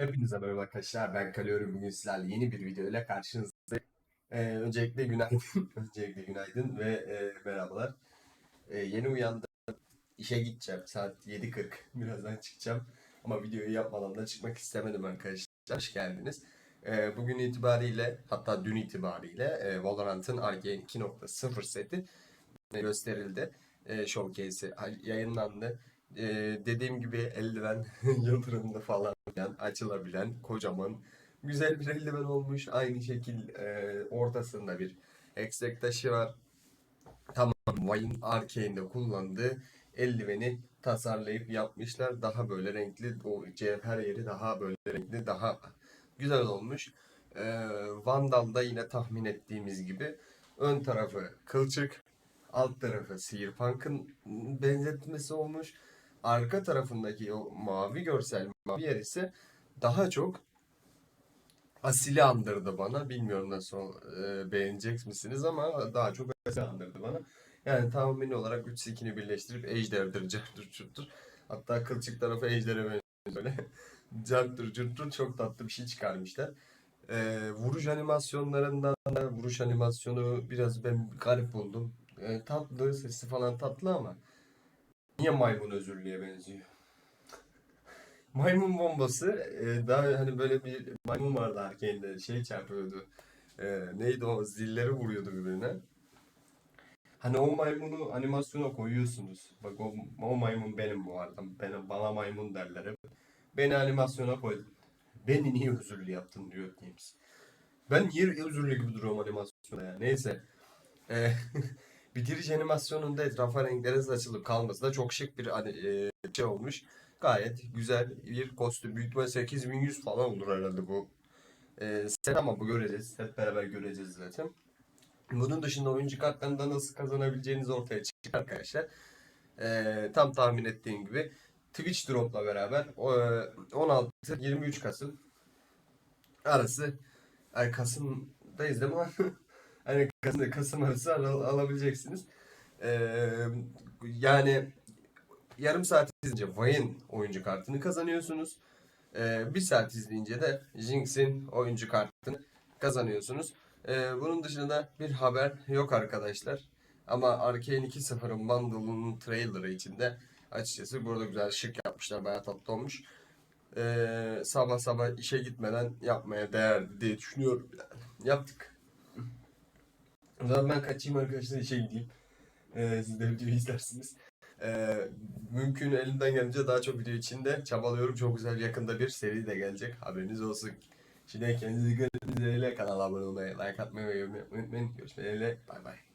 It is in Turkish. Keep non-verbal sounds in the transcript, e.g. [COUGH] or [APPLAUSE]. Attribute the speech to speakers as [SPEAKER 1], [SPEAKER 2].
[SPEAKER 1] Hepinize merhaba arkadaşlar. Ben Kalori. Bugün sizlerle yeni bir video ile karşınızdayım. Ee, öncelikle günaydın. [LAUGHS] öncelikle günaydın ve e, merhabalar. Ee, yeni uyandım. İşe gideceğim. Saat 7.40. [LAUGHS] Birazdan çıkacağım. Ama videoyu yapmadan da çıkmak istemedim arkadaşlar. Hoş geldiniz. Ee, bugün itibariyle hatta dün itibariyle e, Valorant'ın Arcane 2.0 seti gösterildi. E, showcase'i yayınlandı. E, dediğim gibi eldiven [LAUGHS] yıldırımlı falan açılabilen kocaman güzel bir eldiven olmuş. Aynı şekil e, ortasında bir eksek taşı var. Tamam Vayne Arcane'de kullandığı eldiveni tasarlayıp yapmışlar. Daha böyle renkli, o cevher yeri daha böyle renkli, daha güzel olmuş. E, Vandal'da yine tahmin ettiğimiz gibi ön tarafı kılçık, alt tarafı Cyberpunk'ın benzetmesi olmuş. Arka tarafındaki o mavi görsel mavi yer ise daha çok Asil'i andırdı bana. Bilmiyorum nasıl e, beğenecek misiniz ama daha çok Asil'i andırdı bana. Yani tahmini olarak 3 skini birleştirip Ejder'dir, Cart'dır, Çurt'tur. Hatta kılçık tarafı Ejder'e benziyor böyle. [LAUGHS] Cart'dır, Çurt'tur çok tatlı bir şey çıkarmışlar. E, vuruş animasyonlarından da vuruş animasyonu biraz ben garip buldum. E, tatlı, sesi falan tatlı ama niye maymun özürlüğe benziyor? Maymun bombası e, daha hani böyle bir maymun vardı Arkane'de şey çarpıyordu. E, neydi o zilleri vuruyordu birbirine. Hani o maymunu animasyona koyuyorsunuz. Bak o, o maymun benim bu arada. Bana, bana maymun derler hep. Beni animasyona koy. Beni niye özürlü yaptın diyor Games. Ben niye özürlü gibi duruyorum animasyona ya. Neyse. E, [LAUGHS] bitiriş animasyonunda etrafa renklerin saçılıp kalması da çok şık bir hani, e, şey olmuş. Gayet güzel bir kostüm. Büyük ihtimalle 8100 falan olur herhalde bu e, set ama bu göreceğiz. Hep beraber göreceğiz zaten. Bunun dışında oyuncu kartlarında nasıl kazanabileceğiniz ortaya çıktı arkadaşlar. E, tam tahmin ettiğim gibi Twitch Drop'la beraber e, 16-23 Kasım arası ay Kasım'dayız değil mi? [LAUGHS] hani Kasım, Kasım arası al- alabileceksiniz. Ee, yani yarım saat izleyince Vayne'in oyuncu kartını kazanıyorsunuz. Ee, bir saat izleyince de Jinx'in oyuncu kartını kazanıyorsunuz. Ee, bunun dışında bir haber yok arkadaşlar. Ama Arcane 2.0'ın bundle'ının trailer'ı içinde açıkçası burada güzel şık yapmışlar. Bayağı tatlı olmuş. Ee, sabah sabah işe gitmeden yapmaya değer diye düşünüyorum. Yaptık. O zaman ben kaçayım arkadaşlar işe gideyim. Ee, siz de videoyu izlersiniz. Ee, mümkün elimden gelince daha çok video içinde çabalıyorum. Çok güzel yakında bir seri de gelecek. Haberiniz olsun. Şimdi kendinize dikkat edin. Kanala abone olmayı, like atmayı ve yorum yapmayı unutmayın. Görüşmek üzere. Bay bay.